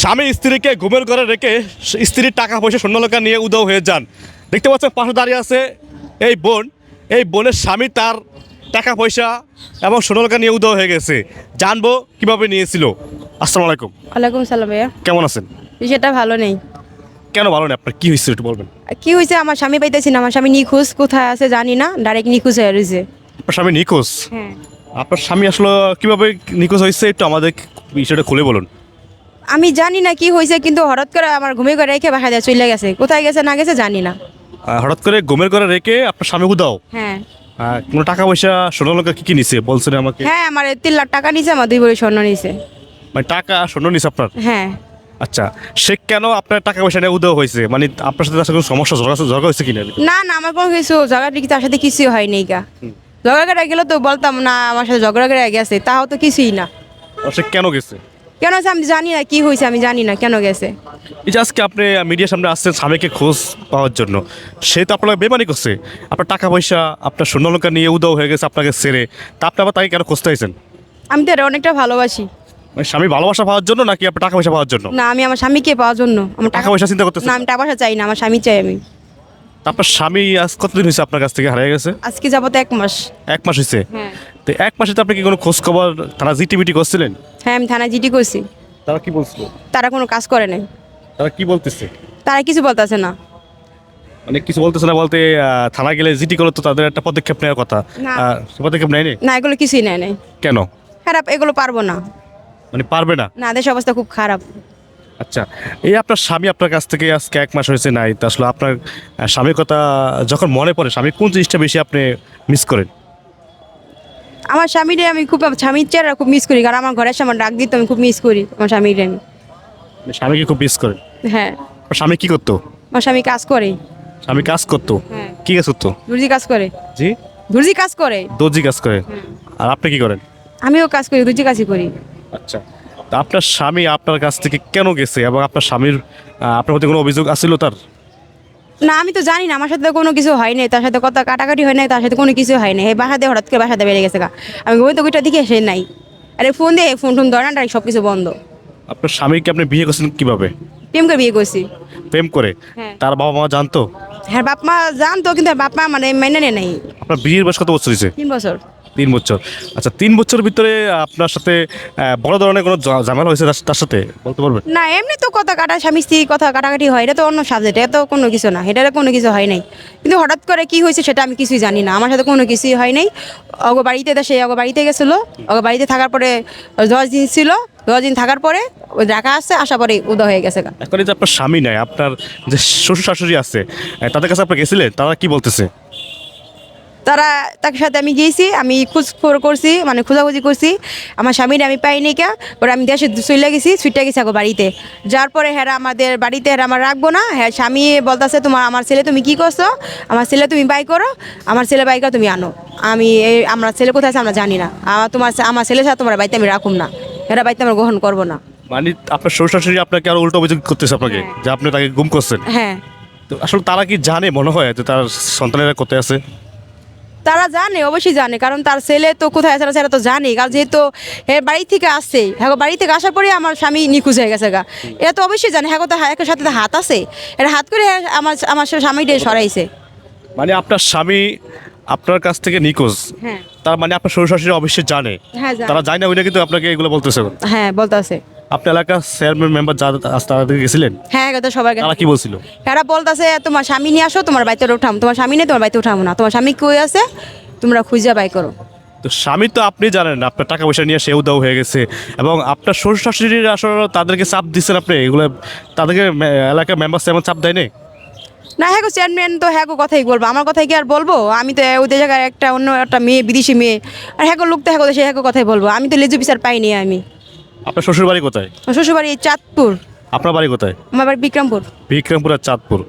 স্বামী স্ত্রীকে ঘুমের ঘরে রেখে স্ত্রীর টাকা পয়সা শূন্যলকা নিয়ে উদাও হয়ে যান। দেখতে পাচ্ছেন পাশে দাঁড়িয়ে আছে এই বোন। এই বোনের স্বামী তার টাকা পয়সা এবং শূন্যলকা নিয়ে উদাও হয়ে গেছে। জানব কীভাবে নিয়েছিল। আসসালামু আলাইকুম। ওয়ালাইকুম সালাম ভাইয়া। কেমন আছেন? বিষয়টা ভালো নেই। কেন ভালো না আপনার কি হয়েছিল একটু বলবেন। কি হয়েছে? আমার স্বামী পাইতেছি না। আমার স্বামী নিখোঁজ। কোথায় আছে জানি না। ডাইরেক্ট নিখোঁজ হয়ে রয়েছে। আপনার স্বামী নিখোঁজ? হ্যাঁ। আপনার স্বামী আসলে কীভাবে নিখোঁজ হয়েছে একটু আমাদের বিষয়টা খুলে বলুন। আমি জানি না কি হয়েছে কিন্তু হঠাৎ করে আমার ঘুমে করে রেখে বাসা দিয়ে চলে গেছে। কোথায় গেছে না গেছে জানি না। হঠাৎ করে ঘুমের ঘরে রেখে আপনার স্বামী উদাও হ্যাঁ। কোনো টাকা পয়সা শূন্যলকা কি কি নিছে? বলছেন আমাকে। হ্যাঁ আমার তিন লাখ টাকা নিছে আমার দুই ভরি স্বর্ণ নিছে। মানে টাকা শূন্য নিছে আপনার? হ্যাঁ। আচ্ছা সে কেন আপনার টাকা পয়সা নিয়ে উদয় হয়েছে? মানে আপনার সাথে তার কোনো সমস্যা ঝগড়া ঝগড়া হয়েছে কিনা? না না আমার কোনো কিছু ঝগড়া কি তার সাথে কিছুই হয়নি গা। ঝগড়া করে গেলে তো বলতাম না আমার সাথে ঝগড়া করে গেছে। তাও তো কিছুই না। সে কেন গেছে? কেন আছে? আমি জানি না কি হয়েছে আমি জানি না কেন গেছে। এই যে আজকে আপনি মিডিয়ার সামনে আসছেন স্বামীকে খোঁজ পাওয়ার জন্য সে তো আপনাকে বেমানি করছে। আপনার টাকা পয়সা আপনার শূন্যলঙ্কা নিয়ে উদাও হয়ে গেছে আপনাকে ছেড়ে। তা আপনি আবার তাকে কেন খুঁজতে হয়েছেন আমি তো এর অনেকটা ভালোবাসি। মানে স্বামী ভালোবাসা পাওয়ার জন্য নাকি আপনার টাকা পয়সা পাওয়ার জন্য? না আমি আমার স্বামীকে পাওয়ার জন্য। আমার টাকা পয়সা চিন্তা করতেছেন? না আমি টাকা পয়সা চাই না আমার স্বামী চাই আমি। আপনার স্বামী আজ কতদিন হয়েছে আপনার কাছ থেকে হারিয়ে গেছে? আজকে যাব তো এক মাস। এক মাস হয়েছে? হ্যাঁ। তো এক মাসে তো আপনি কি কোনো খোঁজ খবর তারা জিটিভিটি করছিলেন? হ্যাঁ আমি থানায় জিটি করছি। তারা কি বলছিল? তারা কোনো কাজ করে নাই। তারা কি বলতেছে? তারা কিছু বলতেছে না। মানে কিছু বলতেছে না বলতে থানা গেলে জিটি করলে তো তাদের একটা পদক্ষেপ নেওয়ার কথা। পদক্ষেপ নেয়নি? না এগুলো কিছুই নেয় নাই। কেন? খারাপ এগুলো পারব না। মানে পারবে না? না দেশের অবস্থা খুব খারাপ। আচ্ছা এই আপনার স্বামী আপনার কাছ থেকে আজকে এক মাস হয়েছে নাই তো আসলে আপনার স্বামীর কথা যখন মনে পড়ে স্বামী কোন জিনিসটা বেশি আপনি মিস করেন? আমার স্বামীরে আমি খুব স্বামীর চেহারা খুব মিস করি কারণ আমার ঘরের সামনে ডাক দিত আমি খুব মিস করি আমার স্বামীরে আমি। মানে স্বামীকে খুব মিস করেন? হ্যাঁ। স্বামী কি করতো? আমার স্বামী কাজ করে। স্বামী কাজ করতো? হ্যাঁ। কি কাজ করতো? দর্জি কাজ করে। জি? দর্জি কাজ করে। দর্জি কাজ করে। আর আপনি কি করেন? আমিও কাজ করি দর্জি কাজই করি। আচ্ছা। আপনার স্বামী আপনার কাছ থেকে কেন গেছে এবং আপনার স্বামীর আপনার প্রতি কোনো অভিযোগ আসছিল তার? না আমি তো জানি না আমার সাথে কোনো কিছু হয় নাই তার সাথে কথা কাটাকাটি হয় নাই তার সাথে কোনো কিছু হয় নাই। এই বাসাতে হঠাৎ করে বাসাতে বেড়ে গেছে গা। আমি তো ওইটা দিকে সে নাই। আরে ফোন দিয়ে ফোন টোন ধরে না সব কিছু বন্ধ। আপনার স্বামীকে আপনি বিয়ে করছেন কীভাবে? প্রেম করে বিয়ে করছি। প্রেম করে? হ্যাঁ। তার বাবা মা জানতো? হ্যাঁ বাপ মা জানতো কিন্তু বাপ মা মানে মেনে নেয় নাই। আপনার বিয়ের বয়স কত বছর তিন বছর। তিন বছর। আচ্ছা তিন বছরের ভিতরে আপনার সাথে বড় ধরনের কোনো ঝামেলা হয়েছে তার- সাথে? বলতে পারবেন? না এমনি তো কথা কাটা স্বামী স্ত্রী কথা কাটাকাটি হয় এটা তো অন্য সাবজেক্ট এটা তো কোনো কিছু না এটা কোনো কিছু হয় নাই। কিন্তু হঠাৎ করে কি হয়েছে সেটা আমি কিছুই জানি না আমার সাথে কোনো কিছুই হয় নাই। অগ বাড়িতে সে অগ বাড়িতে গেছিল অগ বাড়িতে থাকার পরে দশ দিন ছিল দশ দিন থাকার পরে ওই দেখা আসছে আসা পরে উদা হয়ে গেছে। এখন যে আপনার স্বামী নাই আপনার যে শ্বশুর শাশুড়ি আছে তাদের কাছে আপনি গেছিলেন তারা কি বলতেছে? তারা তার সাথে আমি গিয়েছি আমি খোঁজ খবর করছি মানে খোঁজাখুঁজি করছি। আমার স্বামীর আমি পাইনি কে ওরা আমি দেশে চলে গেছি ছুটে গেছি আগো বাড়িতে। যার পরে হ্যাঁ আমাদের বাড়িতে হ্যাঁ আমার রাখব না হ্যাঁ স্বামী বলতেছে তোমার আমার ছেলে তুমি কি করছ? আমার ছেলে তুমি বাই করো আমার ছেলে বাই করো তুমি আনো। আমি এই আমার ছেলে কোথায় আছে আমরা জানি না। আমার তোমার আমার ছেলে সাথে তোমার বাড়িতে আমি রাখুম না। এরা বাড়িতে আমরা গ্রহণ করব না। মানে আপনার শ্বশুর শাশুড়ি আপনাকে আরও উল্টো অভিযোগ করতেছে আপনাকে যে আপনি তাকে গুম করছেন। হ্যাঁ। তো আসলে তারা কি জানে মনে হয় যে তার সন্তানেরা কোথায় আছে? তারা জানে অবশ্যই জানে কারণ তার ছেলে তো কোথায় আছে না সেটা তো জানে কারণ যেহেতু এর বাড়ি থেকে আসছে হ্যাঁ বাড়ি থেকে আসার পরে আমার স্বামী নিখোঁজ হয়ে গেছে গা। এটা তো অবশ্যই জানে হ্যাঁ তো হ্যাঁ একের সাথে হাত আছে। এটা হাত করে হ্যাঁ আমার আমার স্বামীটা সরাইছে। মানে আপনার স্বামী আপনার কাছ থেকে নিখোঁজ। হ্যাঁ। তার মানে আপনার শ্বশুর শাশুড়ি অবশ্যই জানে। হ্যাঁ। তারা জানে না ওইটা কিন্তু আপনাকে এগুলো বলতেছে। হ্যাঁ বলতে আছে আপনার এলাকার চেয়ারম্যান মেম্বার যা আছে তারা গেছিলেন? হ্যাঁ তো সবার কাছে। তারা কি বলছিল? এরা বলতেছে তোমার স্বামী নিয়ে আসো তোমার বাড়িতে উঠাম তোমার স্বামী নেই তোমার বাড়িতে উঠাবো না। তোমার স্বামী কই আছে? তোমরা খুঁজে বাই করো। তো স্বামী তো আপনি জানেন আপনার টাকা পয়সা নিয়ে সেও দাও হয়ে গেছে এবং আপনার শ্বশুর শাশুড়ির আসলে তাদেরকে চাপ দিচ্ছেন আপনি? এগুলো তাদেরকে এলাকার মেম্বার তেমন চাপ দেয় নাই? না হ্যাঁ গো চেয়ারম্যান তো হ্যাঁ গো কথাই বলব। আমার কথাই কি আর বলব? আমি তো ওদের জায়গায় একটা অন্য একটা মেয়ে বিদেশি মেয়ে। আর হ্যাঁ গো লোক তো হ্যাঁ গো সে হ্যাঁ কথাই বলব। আমি তো লেজু বিচার পাইনি আমি। আপনার শ্বশুর বাড়ি কোথায়? আমার শ্বশুরবাড়ি চাঁদপুর। আপনার বাড়ি কোথায়? আমার বাড়ি বিক্রমপুর। বিক্রমপুর আর চাঁদপুর।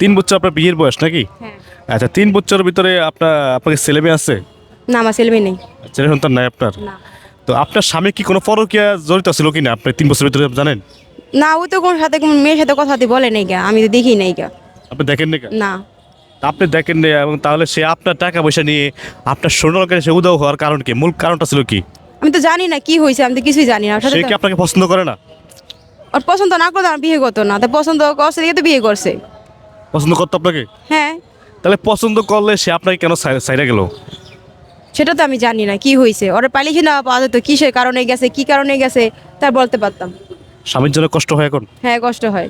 তিন বছর আপনার বিয়ের বয়স নাকি? হ্যাঁ। আচ্ছা তিন বছরের ভিতরে আপনার আপনাকে ছেলে মেয়ে আছে? না আমার ছেলে মেয়ে নেই। ছেলে সন্তান নাই আপনার? না। তো আপনার স্বামী কি কোনো পরকিয়া জড়িত ছিল কি না আপনি তিন বছরের ভিতরে জানেন? না ও তো কোন সাথে কোন মেয়ের সাথে কথা বলে নাই গা। আমি তো দেখি নাই গা। আপনি দেখেন না? না আপনি দেখেন না এবং তাহলে সে আপনার টাকা পয়সা নিয়ে আপনার সোনালকে সে উদাও হওয়ার কারণ কি? মূল কারণটা ছিল কি? আমি তো জানি না কি হয়েছে আমি তো কিছুই জানি না। ওর সাথে সে তো- কি আপনাকে পছন্দ করে না? ওর পছন্দ না করলে আমার বিয়ে করতো না। তাই পছন্দ করছে দেখে তো বিয়ে করছে। পছন্দ করতো আপনাকে? হ্যাঁ। তাহলে পছন্দ করলে সে আপনাকে কেন সাইডে গেল? সেটা তো আমি জানি না কি হয়েছে? ওরা পালিয়েছি না পাওয়া যেত কিসের কারণে গেছে কি কারণে গেছে তা বলতে পারতাম। স্বামীর জন্য কষ্ট হয় এখন? হ্যাঁ কষ্ট হয়।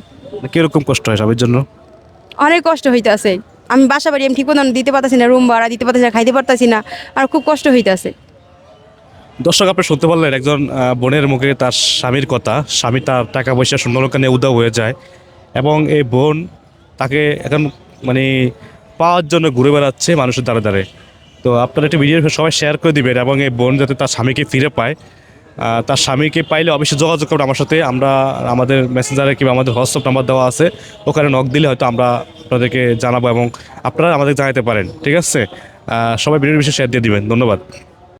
কীরকম কষ্ট হয় স্বামীর জন্য? অনেক কষ্ট হইতাছে। আমি বাসা বাড়ি আমি ঠিক মতন দিতে পারতাছি না রুম ভাড়া দিতে পারতাছি না খাইতে পারতাছি না আর খুব কষ্ট হইতাছে। দর্শক, আপনি শুনতে পারলেন একজন বোনের মুখে তার স্বামীর কথা। স্বামী তার টাকা পয়সা নিয়ে উদাও হয়ে যায় এবং এই বোন তাকে এখন মানে পাওয়ার জন্য ঘুরে বেড়াচ্ছে মানুষের দ্বারে দ্বারে। তো আপনারা একটি ভিডিও সবাই শেয়ার করে দিবেন এবং এই বোন যাতে তার স্বামীকে ফিরে পায়। তার স্বামীকে পাইলে অবশ্যই যোগাযোগ করুন আমার সাথে। আমরা আমাদের মেসেঞ্জারে কিংবা আমাদের হোয়াটসঅ্যাপ নাম্বার দেওয়া আছে। ওখানে নক দিলে হয়তো আমরা আপনাদেরকে জানাব এবং আপনারা আমাদের জানাতে পারেন। ঠিক আছে? সবাই ভিডিওর বিষয়ে শেয়ার দিয়ে দিবেন। ধন্যবাদ।